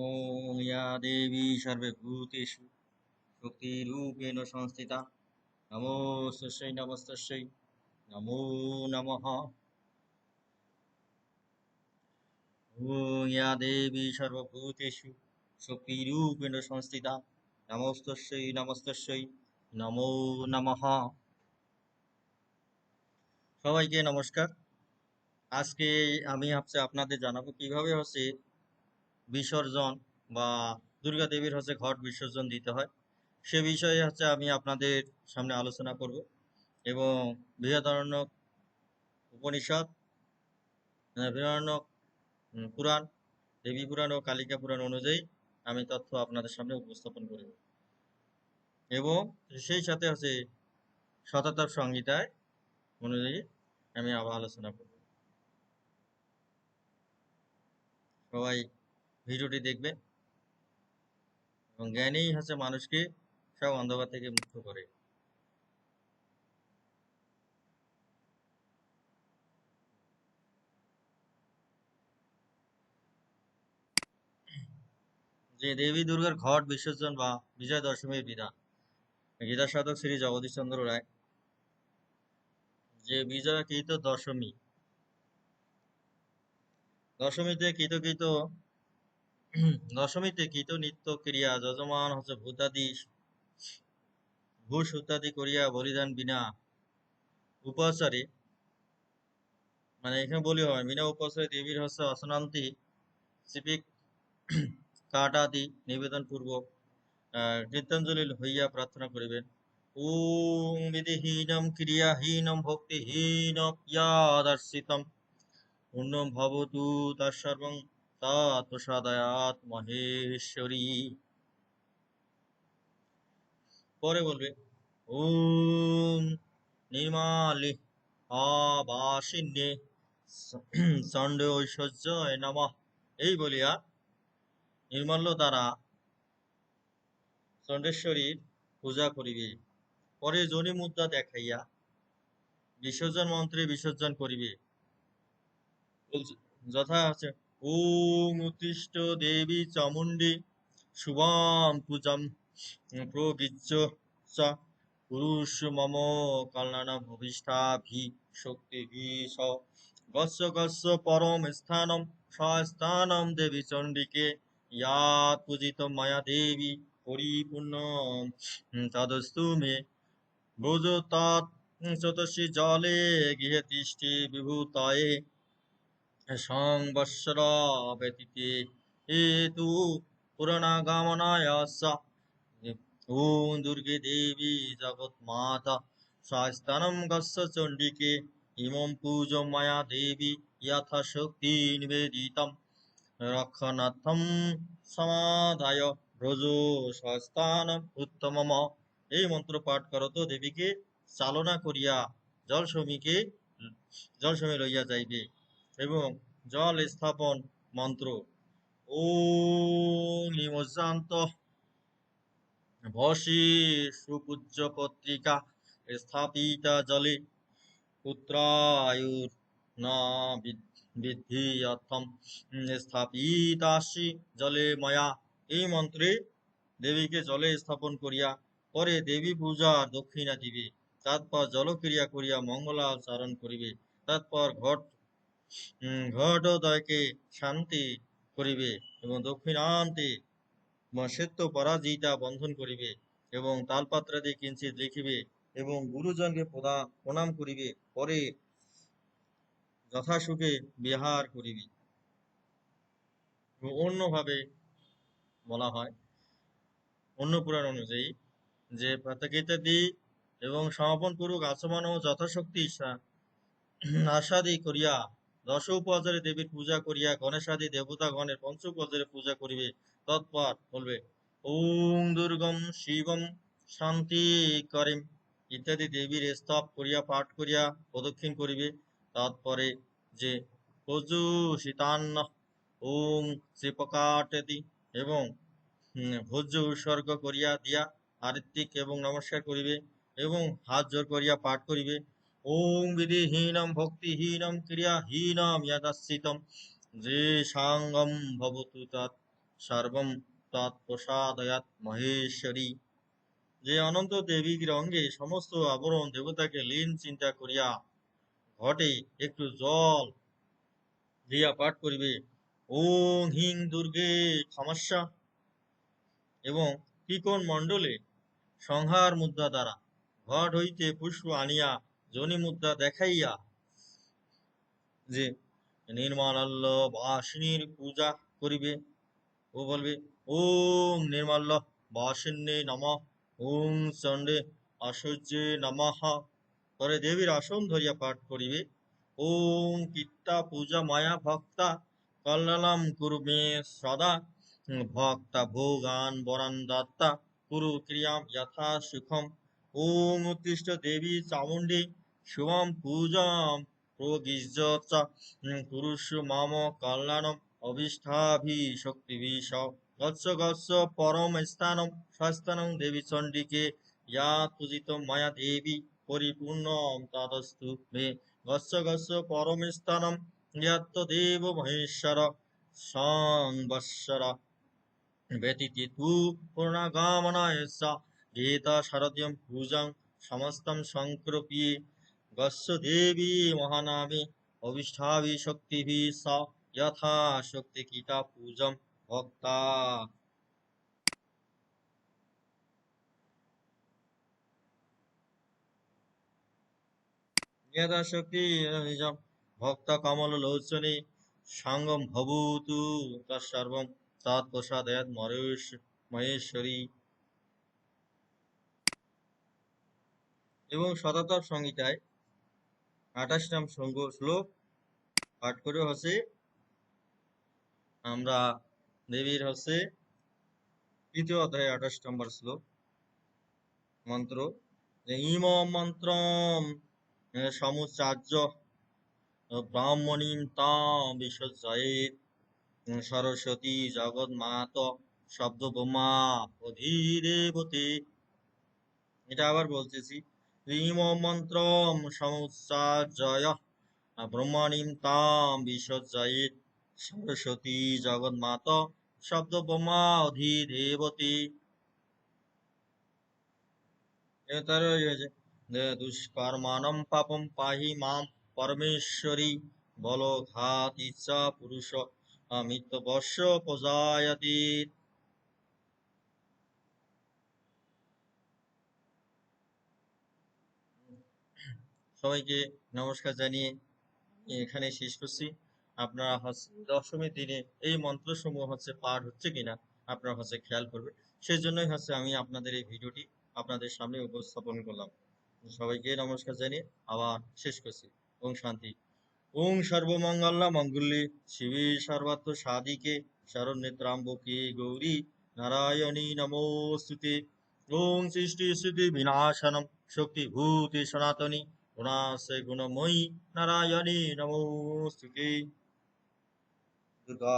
ॐ या देवी सर्वभूतेषु शक्तिरूपेण संस्थिता नमोस्तस्यै नमस्तस्यै नमो नमः ॐ या देवी सर्वभूतेषु शक्तिरूपेण संस्थिता নমস্তস্যই নমস্তস্যই নমো নমঃ সবাইকে নমস্কার আজকে আমি হচ্ছে আপনাদের জানাবো কিভাবে হচ্ছে বিসর্জন বা দুর্গা দেবীর হচ্ছে ঘট বিসর্জন দিতে হয়। সে বিষয়ে হচ্ছে আমি আপনাদের সামনে আলোচনা করব এবং বৃহদারণ্যক উপনিষদ উম, পুরাণ দেবী পুরাণ ও কালিকা পুরাণ অনুযায়ী আমি তথ্য আপনাদের সামনে উপস্থাপন করব। এবং সেই সাথে হচ্ছে শতাব্দ সংহিতায় অনুযায়ী আমি আবার আলোচনা করব। সবাই ভিডিওটি দেখবে। এবং জ্ঞানেই হচ্ছে মানুষকে সব অন্ধকার থেকে মুক্ত করে। যে দেবী দুর্গার ঘট বিসর্জন বা বিজয় দশমীর বিধান। গীতা সাধক শ্রী জগদীশ চন্দ্র রায়, যে বিজয়া কৃত দশমী। দশমীতে কৃত কৃত দশমীতে কৃত নিত্য ক্রিয়া, যজমান হচ্ছে ভূতাদি ঘুষ ইত্যাদি করিয়া বলিদান বিনা উপাচারে মানে এখানে বলি হয়, বিনা উপাচারে দেবীর হচ্ছে অসনান্তি, সিপিক, কাটাদি নিবেদন পূর্বক কীর্তঞ্জলি হইয়া প্রার্থনা করিবেন। ওম বিধিহীনম ক্রিয়াহীনম ভক্তিহীনম ইয়াদর্শিতম পূর্ণম ভবতু তৎপ্রসাদায়াত মহেশ্বরী। পরে বলবে, ওম নির্মালি আবাসিন্যে চণ্ড ঐশ্বর্য নমঃ। এই বলিয়া দ্বারা চণ্ডেশ্বরীর পূজা করিবে। পরে জনি মুদ্রা দেখাইয়া বিসর্জন মন্ত্রে বিসর্জন করিবে। যথা আছে ওম উত্তিষ্ট দেবী চামুণ্ডী, শুভাম পূজাম প্রগিচ্ছ চ। পুরুষ মম কল্যাণ ভবিষ্ঠাভি শক্তিভি স। গস্য গস্য পরম স্থানম স্বস্থানম দেবী চণ্ডিকে। ইয়াত পূজিত মায়া দেবী পরিপূর্ণ তদস্তু মে। ব্রজ তৎ চতসী জলে গৃহে তিষ্ঠি বিভূতয়ে। সংবৎসর ব্যতীতে হেতু পুরাণাগমনায় স ওম দুর্গে দেবী জগৎমাতা স্বাস্থানম গস্য চণ্ডিকে ইমং পূজ মায়া দেবী যথাশক্তি নিবেদিতম। রক্ষণার্থম সমাধায় ব্রজ স্বস্থান উত্তমম। এই মন্ত্র পাঠ করত দেবীকে চালনা করিয়া জল সমীকে জল লইয়া যাইবে। এবং জল স্থাপন মন্ত্র। ও নিমজ্জান্ত। ভসি সুপূজ্য পত্রিকা স্থাপিতা জলে। পুত্রায়ুর না বৃদ্ধি অর্থম স্থাপিতাসি জলে ময়া। এই মন্ত্রে দেবীকে জলে স্থাপন করিয়া পরে দেবী পূজার দক্ষিণা দিবে। তারপর জলক্রিয়া করিয়া মঙ্গলা মঙ্গলাচরণ করিবে। তারপর ঘট ঘটোদয়কে শান্তি করিবে এবং দক্ষিণান্তে শ্বেত পরাজিতা বন্ধন করিবে এবং তালপাত্রাদি কিঞ্চিত লিখিবে এবং গুরুজনকে প্রদা- প্রণাম করিবে, পরে যথাসুখে বিহার করিবে। অন্যভাবে বলা হয়, অন্য পুরাণ অনুযায়ী যে প্রত্যেকিতাদি এবং সমাপন পূর্বক আচমন ও যথাশক্তি আশাদি করিয়া দশ উপচারে দেবীর পূজা করিয়া গণেশাদি দেবতা গণের পঞ্চ উপচারে পূজা করিবে, তৎপর বলবে, ওম দুর্গম শিবম শান্তি করিম। ইত্যাদি দেবীর স্তব করিয়া, পাঠ করিয়া প্রদক্ষিণ করিবে। তারপরে যে পজু শীতান্ন, ওম শ্রীপকাটতি এবং ভোজ্য উৎসর্গ করিয়া দিয়া আরিত্বিক এবং নমস্কার করিবে এবং হাত জোর করিয়া পাঠ করিবে। ওম বিধিহীনম ভক্তিহীনম ক্রিয়াহীনম ইয়াদাশ্রিতম যে সাঙ্গম ভবতু তৎ সর্বম তৎপ্রসাদয়াত মহেশ্বরী যে অনন্ত দেবীর অঙ্গে সমস্ত আবরণ দেবতাকে লীন চিন্তা করিয়া ঘটে একটু জল দিয়া পাঠ করিবে ওং হিং দুর্গে ক্ষমস্যা এবং ত্রিকোণ মণ্ডলে সংহার মুদ্রা দ্বারা ঘট হইতে পুষ্প আনিয়া জনি মুদ্রা দেখাইয়া যে নির্মাল্য বাসিনীর পূজা করিবে ও বলবে ওং নির্মাল্য বাসিন্যে নম ওং চণ্ডে আশুজ্যে নমঃ পরে দেবীর আসন ধরিয়া পাঠ করিবে ওং কীর্তা পূজা মায়া ভক্তা কল্যাণম কুরু মে সদা ভক্তা ভোগান বরান দত্তা কুরু ক্রিয়াম যথা সুখম ওম উৎকৃষ্ট দেবী চামুণ্ডী শুভম পূজাম প্রগিজ্য চ পুরুষ মম কল্যাণম অভিষ্ঠাভি শক্তিভি স গচ্ছ গচ্ছ পরম স্থানম স্বস্থানম দেবী চণ্ডিকে ইয়া পূজিত মায়া দেবী পরিপূর্ণম তদস্তু মে। গচ্ছ গচ্ছ পরম স্থানম ইয়াত্ত দেব মহেশ্বর সংবৎসর ব্যতীতি তু গীতা শারদীয়ম পূজাং সংক্রপিয়ে। গস্য দেবী মহানামে অভিষ্ঠাভি শক্তিভি যথা শক্তি গীতা পূজম ভক্তা শক্তি নিজম ভক্ত কমল লোচনে সঙ্গম ভবতু তৎসর্বম তৎপ্রসাদয়াত মহেশ মহেশ্বরী এবং শতাতপ সংহিতায় আঠাশ নাম সঙ্গ শ্লোক পাঠ করে হচ্ছে আমরা দেবীর হচ্ছে তৃতীয় অধ্যায় আঠাশ নম্বর শ্লোক মন্ত্র ইম মন্ত্রম সমুচার্য ব্রাহ্মণীম তাম বিশ্বজয়েত সরস্বতী জগৎ মাত শব্দ বোমা অধীদেবতে। এটা আবার বলতেছি। ইম মন্ত্রম সমুচার্যয় ব্রহ্মণীম তাম বিশ্বজয়েত সরস্বতী জগৎ মাত শব্দ বোমা অধীদেবতে তার হয়েছে দুষ্কর্মানম পাপম পাহি মাম পরমেশ্বরী বল ঘাত পুরুষ সবাইকে নমস্কার জানিয়ে এখানে শেষ করছি। আপনারা দশমীর দিনে এই মন্ত্রসমূহ হচ্ছে পাঠ হচ্ছে কিনা আপনারা হচ্ছে খেয়াল করবে সেই জন্যই হচ্ছে আমি আপনাদের এই ভিডিওটি আপনাদের সামনে উপস্থাপন করলাম। সবাইকে নমস্কার জানিয়ে আবার শেষ করছি। ওং শান্তি। ওং সর্বমঙ্গলা মঙ্গলে শিবে সর্বাত্ম সাদিকে শরণ্যত্রাম্বকে গৌরী নারায়ণী নমোস্তুতে। ওং সৃষ্টি স্থিতি বিনাশনম শক্তিভূতি সনাতনী গুণাশে গুণময়ী নারায়ণী নমস্তুতি দুর্গা